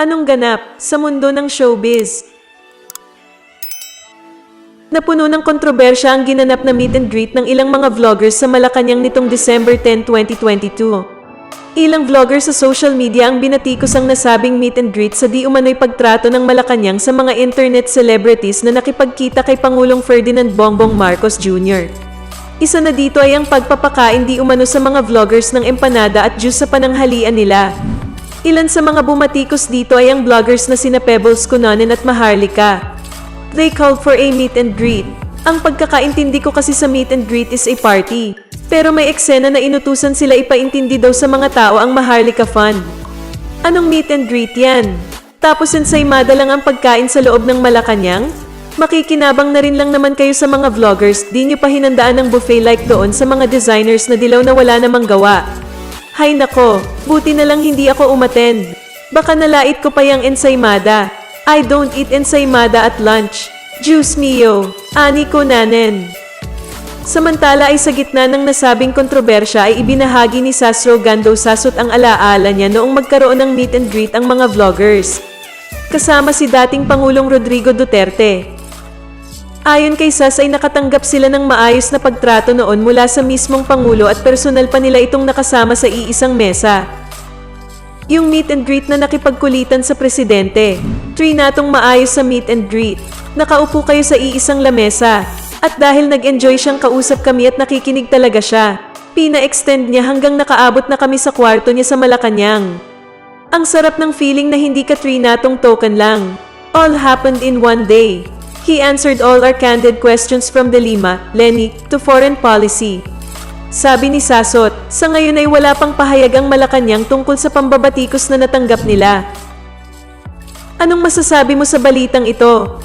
Anong ganap sa mundo ng showbiz? Napuno ng kontrobersya ang ginanap na meet and greet ng ilang mga vloggers sa Malacanang nitong December 10, 2022. Ilang vloggers sa social media ang binatikos ang nasabing meet and greet sa di umano'y pagtrato ng Malacanang sa mga internet celebrities na nakipagkita kay Pangulong Ferdinand Bongbong Marcos Jr. Isa na dito ay ang pagpapakain di umano sa mga vloggers ng empanada at juice sa pananghalian nila. Ilan sa mga bumatikos dito ay ang vloggers na sina Pebbles Kunanen at Maharlika. They called for a meet and greet. Ang pagkakaintindi ko kasi sa meet and greet is a party. Pero may eksena na inutusan sila ipaintindi daw sa mga tao ang Maharlika Fund. Anong meet and greet yan? Tapos ensaymada lang ang pagkain sa loob ng Malacanang? Makikinabang na rin lang naman kayo sa mga vloggers, di nyo pa hinandaan ng buffet like doon sa mga designers na dilaw na wala namang gawa. Hay nako, buti na lang hindi ako umattend. Baka nalait ko pa yung ensaymada. I don't eat ensaymada at lunch. Juice mio, ani ko nanen. Samantala ay sa gitna ng nasabing kontrobersya ay ibinahagi ni Sasro Gando Sasot ang alaala niya noong magkaroon ng meet and greet ang mga vloggers. Kasama si dating Pangulong Rodrigo Duterte. Ayon kay Sas ay nakatanggap sila ng maayos na pagtrato noon mula sa mismong Pangulo at personal pa nila itong nakasama sa iisang mesa. Yung meet and greet na nakipagkulitan sa presidente. Three natong maayos sa meet and greet. Nakaupo kayo sa iisang lamesa. At dahil nag-enjoy siyang kausap kami at nakikinig talaga siya, pina-extend niya hanggang nakaabot na kami sa kwarto niya sa Malacanang. Ang sarap ng feeling na hindi ka three natong token lang. All happened in one day. He answered all our candid questions from the Lima, Lenny, to foreign policy. Sabi ni Sasot, sa ngayon ay wala pang pahayag ang Malacanang tungkol sa pambabatikos na natanggap nila. Anong masasabi mo sa balitang ito?